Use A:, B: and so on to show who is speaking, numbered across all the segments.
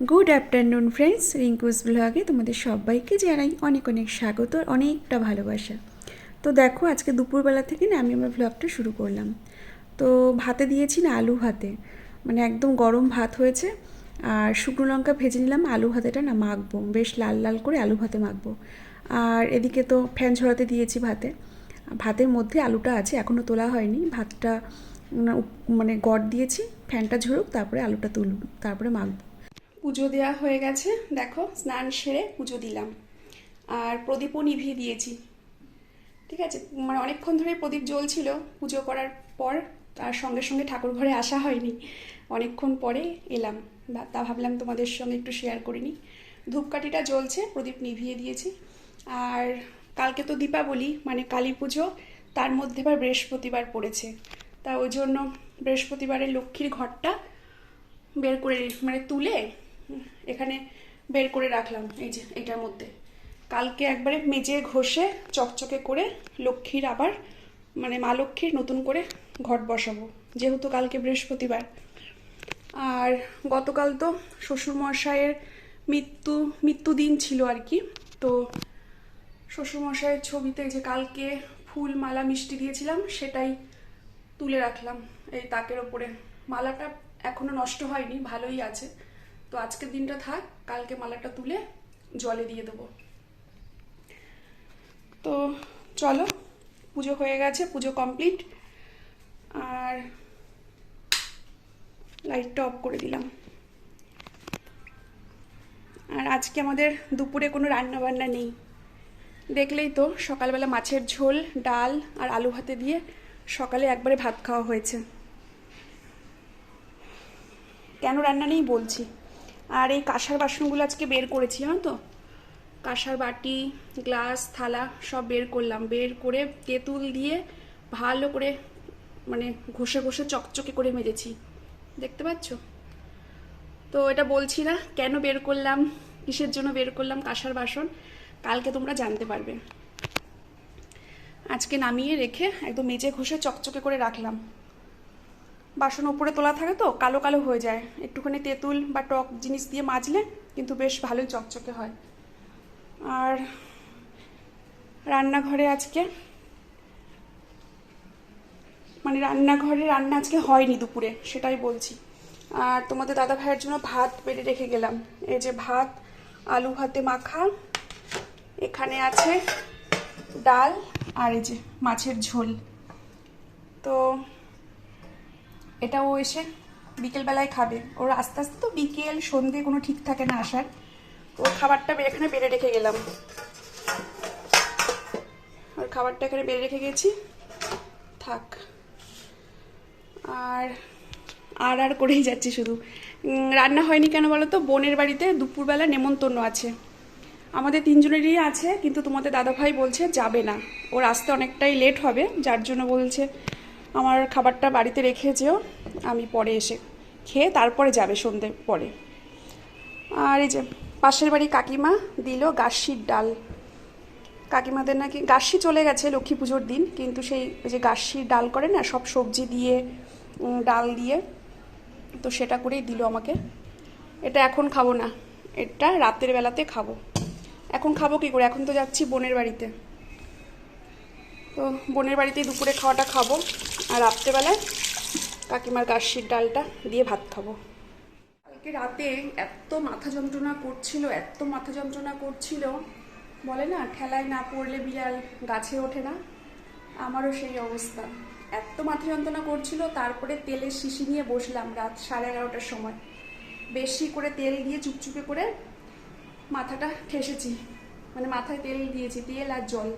A: Good afternoon friends Rinku's ব্লগে তোমাদের সবাইকে জানাই অনেক অনেক স্বাগত অনেকটা ভালোবাসা। তো দেখো আজকে দুপুরবেলা থেকে না আমি আমার ব্লগটা শুরু করলাম। তো ভাতে দিয়েছি না আলু ভাতে। মানে একদম গরম ভাত হয়েছে আর শুকনো লঙ্কা ভেজে নিলাম। আলু ভাতেটা না মাখবো। বেশ লাল লাল করে আলু ভাতে মাখবো। আর এদিকে তো ফ্যান ঝরাতে দিয়েছি ভাতে। ভাতের মধ্যে আলুটা আছে এখনও তোলা হয়নি। ভাতটা উম, মানে গড় দিয়েছি ফ্যানটা ঝরুক তারপরে আলুটা তুলুক তারপরে মাখবো। পুজো দেওয়া হয়ে গেছে। দেখো, স্নান সেরে পুজো দিলাম। আর প্রদীপও নিভিয়ে দিয়েছি। ঠিক আছে? মানে অনেকক্ষণ ধরে প্রদীপ জ্বলছিল পুজো করার পর। তার সঙ্গে সঙ্গে ঠাকুর ঘরে আসা হয়নি। অনেকক্ষণ পরে এলাম। তা ভাবলাম তোমাদের সঙ্গে একটু শেয়ার করে নিই। ধূপকাঠিটা জ্বলছে, প্রদীপ নিভিয়ে দিয়েছি। আর কালকে তো দীপাবলি মানে কালী পুজো, তার মধ্যে আবার বৃহস্পতিবার পড়েছে। তা ওই জন্য বৃহস্পতিবারের লক্ষ্মীর ঘরটা বের করে মানে তুলে এখানে বের করে রাখলাম, এই যে এটার মধ্যে। কালকে একবারে মেজে ঘষে চকচকে করে লক্ষ্মীর আবার মানে মা লক্ষ্মীর নতুন করে ঘট বসাবো, যেহেতু কালকে বৃহস্পতিবার। আর গতকাল তো শ্বশুরমশাইয়ের মৃত্যু মৃত্যুদিন ছিল আর কি, তো শ্বশুরমশাইয়ের ছবিতে যে কালকে ফুল, মালা, মিষ্টি দিয়েছিলাম, সেটাই তুলে রাখলাম। এই তাকের ওপরে। মালাটা এখনও নষ্ট হয়নি, ভালোই আছে। তো আজকের দিনটা থাক, কালকে মালাটা তুলে জলে দিয়ে দেবো। তো চলো, পুজো হয়ে গেছে, পুজো কমপ্লিট আর লাইটটা অফ করে দিলাম। আর আজকে আমাদের দুপুরে কোনো রান্না বান্না নেই। দেখলেই তো, সকালবেলা মাছের ঝোল, ডাল আর আলু ভাতে দিয়ে সকালে একবারে ভাত খাওয়া হয়েছে। কেন রান্না নেই বলছি? আর এই কাঁসার বাসনগুলো আজকে বের করেছি, জানো তো? কাঁসার বাটি, গ্লাস, থালা সব বের করলাম। বের করে তেঁতুল দিয়ে ভালো করে মানে ঘষে ঘষে চকচকে করে মেজেছি। দেখতে পাচ্ছ? তো এটা বলছি না, কেন বের করলাম, কিসের জন্য বের করলাম কাঁসার বাসন, কালকে তোমরা জানতে পারবে। আজকে নামিয়ে রেখে একদম মেজে ঘষে চকচকে করে রাখলাম। বাসন উপরে তোলা থাকে তো, কালো কালো হয়ে যায়। একটুখানি তেঁতুল বা টক জিনিস দিয়ে মাজলে কিন্তু বেশ ভালোই চকচকে হয়। আর রান্নাঘরে আজকে মানে রান্নাঘরে রান্না আজকে হয়নি দুপুরে, সেটাই বলছি। আর তোমাদের দাদা ভাইয়ের জন্য ভাত বেড়ে রেখে গেলাম। এই যে ভাত, আলু ভাতে মাখা, এখানে আছে ডাল আর এই যে মাছের ঝোল। তো এটা ও এসে বিকেলবেলায় খাবে। ওর আস্তে আস্তে তো বিকেল সন্ধে কোনো ঠিক থাকে না আসার। ওর খাবারটা এখানে বেড়ে রেখে গেলাম। ওর খাবারটা এখানে বেড়ে রেখে গেছি। থাক। আর আর আর করেই যাচ্ছি শুধু। রান্না হয়নি কেন বলো তো? বোনের বাড়িতে দুপুরবেলা নেমন্তন্ন আছে। আমাদের তিনজনেরই আছে, কিন্তু তোমাদের দাদাভাই বলছে যাবে না। ওর আসতে অনেকটাই লেট হবে, যার জন্য বলছে আমার খাবারটা বাড়িতে রেখে যেও, আমি পরে এসে খেয়ে তারপরে যাবে সন্ধে পরে। আর এই যে পাশের বাড়ি কাকিমা দিল গাছির ডাল। কাকিমাদের নাকি গাছি চলে গেছে লক্ষ্মী পুজোর দিন, কিন্তু সেই যে গাছির ডাল করে না, সব সবজি দিয়ে ডাল দিয়ে, তো সেটা করেই দিল আমাকে। এটা এখন খাব না, এটা রাতের বেলাতে খাব। এখন খাব কি করে? এখন তো যাচ্ছি বোনের বাড়িতে। তো বোনের বাড়িতেই দুপুরে খাওয়াটা খাব। আর রাত্রেবেলায় কাকিমার গাছির ডালটা দিয়ে ভাত খাব। কালকে রাতে এত মাথা যন্ত্রণা করছিল, এত মাথা যন্ত্রণা করছিল। বলে না, ঠেলায় না পড়লে বিড়াল গাছে ওঠে না। আমারও সেই অবস্থা। এত মাথা যন্ত্রণা করছিল, তারপরে তেলের শিশি নিয়ে বসলাম রাত সাড়ে এগারোটার সময়। বেশি করে তেল দিয়ে চুপচুপে করে মাথাটা ঠেসেছি মানে মাথায় তেল দিয়েছি, তেল আর জল।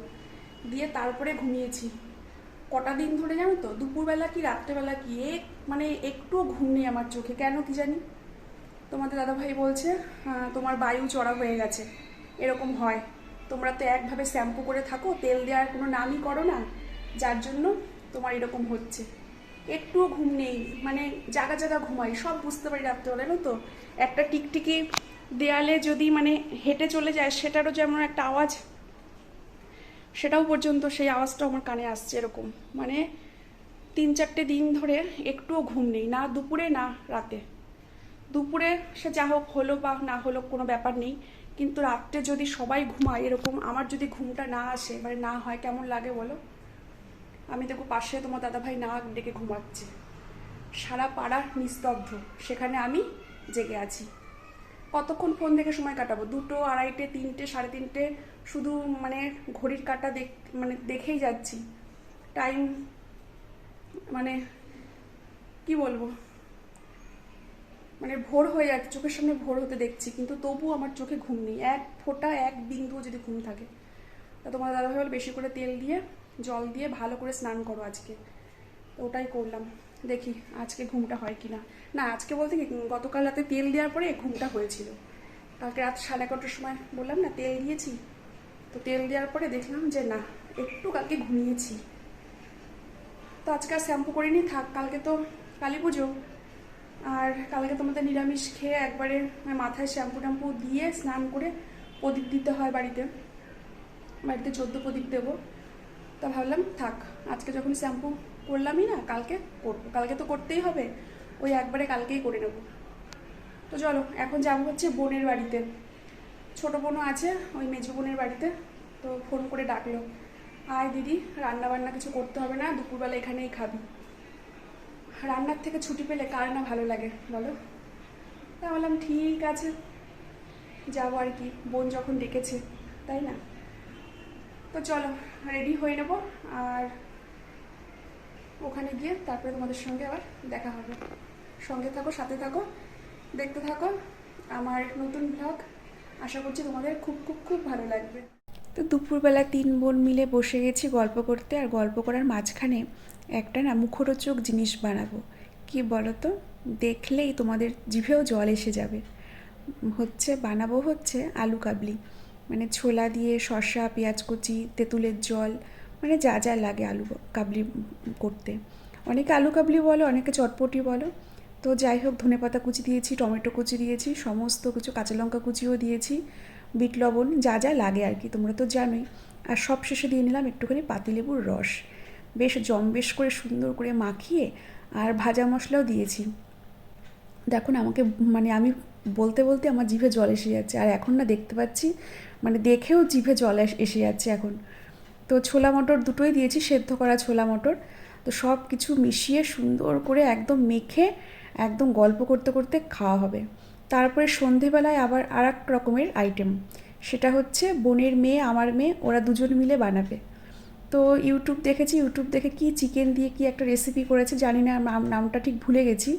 A: দিয়ে তারপরে ঘুমিয়েছি। কটা দিন ধরে জানো তো, দুপুরবেলা কি, রাত্রেবেলা কি, এক মানে একটুও ঘুম নেই আমার চোখে। কেন কি জানি? তোমাদের দাদাভাই বলছে তোমার বায়ু চড়া হয়ে গেছে। এরকম হয়। তোমরা তো একভাবে শ্যাম্পু করে থাকো, তেল দেওয়ার কোনো নামই করো না। যার জন্য তোমার এরকম হচ্ছে। একটুও ঘুম নেই। মানে জায়গা জায়গা ঘুমাই, সব বুঝতে পারি রাত্রেবেলা, জানো তো। একটা টিকটিকি দেয়ালে যদি মানে হেঁটে চলে যায়, সেটারও যেমন একটা আওয়াজ সেটাও পর্যন্ত সেই আওয়াজটা আমার কানে আসছে এরকম। মানে তিন চারটে দিন ধরে একটুও ঘুম নেই, না দুপুরে, না রাতে। দুপুরে সে যা হোক হলো বা না হলো কোনো ব্যাপার নেই, কিন্তু রাত্রে যদি সবাই ঘুমায় এরকম, আমার যদি ঘুমটা না আসে মানে না হয়, কেমন লাগে বলো? আমি দেখো পাশে তোমার দাদাভাই না ডেকে ঘুমাচ্ছে। সারা পাড়া নিস্তব্ধ, সেখানে আমি জেগে আছি। কতক্ষণ ফোন দেখে সময় কাটাবো? দুটো, আড়াইটে, তিনটে, সাড়ে তিনটে? শুধু মানে ঘড়ির কাটা দেখ মানে দেখেই যাচ্ছি। টাইম মানে কি বলব? মানে ভোর হয়ে যাচ্ছে, চোখের সামনে ভোর হতে দেখছি, কিন্তু তবু আমার চোখে ঘুম নেই। এক ফোঁটা, এক বিন্দু যদি ঘুম থাকে। তা তোমার দাদা ভাই বলে বেশি করে তেল দিয়ে, জল দিয়ে ভালো করে স্নান করো আজকে। তো ওটাই করলাম। দেখি আজকে ঘুমটা হয় কি না, আজকে বলতে কি গতকাল রাতে তেল দেওয়ার পরে ঘুমটা হয়েছিল। কালকে রাত সাড়ে এগারোটার সময় বললাম, না, তেল দিয়েছি। তো তেল দেওয়ার পরে দেখলাম যে, না, একটু কালকে ঘুমিয়েছি। তো আজকে আর শ্যাম্পু করিনি, থাক, কালকে তো কালী পুজো। আর কালকে তোমাদের নিরামিষ খেয়ে একবারে মাথায় শ্যাম্পু ট্যাম্পু দিয়ে স্নান করে প্রদীপ দিতে হয় বাড়িতে। বাড়িতে চোদ্দ প্রদীপ দেবো। তা ভাবলাম, থাক, আজকে যখন শ্যাম্পু করলামই না, কালকে করব। কালকে তো করতেই হবে। ওই একবারে কালকেই করে নেব। তো চলো, এখন যাব হচ্ছে বোনের বাড়িতে। ছোট বোনও আছে, ওই মেজো বোনের বাড়িতে, তো ফোন করে ডাকলো। আয় দিদি রান্না বান্না কিছু করতে হবে না, দুপুরবেলা এখানেই খাবি। রান্নার থেকে ছুটি পেলে কার না ভালো লাগে, বলো? তা বললাম, ঠিক আছে। যাব আর কি, বোন যখন ডেকেছে, তাই না? তো চলো রেডি হয়ে নেব, আর ওখানে গিয়ে তারপরে তোমাদের সঙ্গে আবার দেখা হবে। সঙ্গে থাকো, সাথে থাকো, দেখতে থাকো। আমার নতুন ব্লগ আশা করছি তোমাদের খুব খুব খুব ভালো লাগবে।
B: তো দুপুরবেলা তিন বোন মিলে বসে গেছি গল্প করতে, আর গল্প করার মাঝখানে একটা না মুখরোচক জিনিস বানাবো। কি বলো তো দেখলেই তোমাদের জিভেও জল এসে যাবে। হচ্ছে, বানাবো হচ্ছে আলু কাবলি। মানে ছোলা দিয়ে শসা, পেঁয়াজ কুচি, তেঁতুলের জল মানে যা যা লাগে আলু কাবলি করতে। অনেকে আলু কাবলি বলো, অনেকে চটপটি বলো। তো যাই হোক ধনেপাতা কুচি দিয়েছি, টমেটো কুচি দিয়েছি, সমস্ত কিছু কাঁচা লঙ্কা কুচিও দিয়েছি, বিট লবণ, যা যা লাগে আর কি, তোমরা তো জানোই। আর সব শেষে দিয়ে নিলাম একটুখানি পাতিলেবুর রস। বেশ জম্বেশ করে সুন্দর করে মাখিয়ে আর ভাজা মশলাও দিয়েছি। দেখুন, আমাকে মানে আমি বলতে বলতে আমার জিভে জল এসে যাচ্ছে। আর এখন না দেখতে পাচ্ছি মানে দেখেও জিভে জল এসে যাচ্ছে এখন। তো ছোলা মটর দুটোই দিয়েছি, সেদ্ধ করা ছোলা মটর। তো সব কিছু মিশিয়ে সুন্দর করে একদম মেখে একদম গল্প করতে করতে খাওয়া হবে। তারপরে সন্ধেবেলায় আবার আর এক রকমের আইটেম সেটা হচ্ছে বোনের মেয়ে, আমার মেয়ে, ওরা দুজন মিলে বানাবে। তো ইউটিউব দেখেছি ইউটিউব দেখে কি চিকেন দিয়ে কি একটা রেসিপি করেছে জানি না নাম- নামটা ঠিক ভুলে গেছি।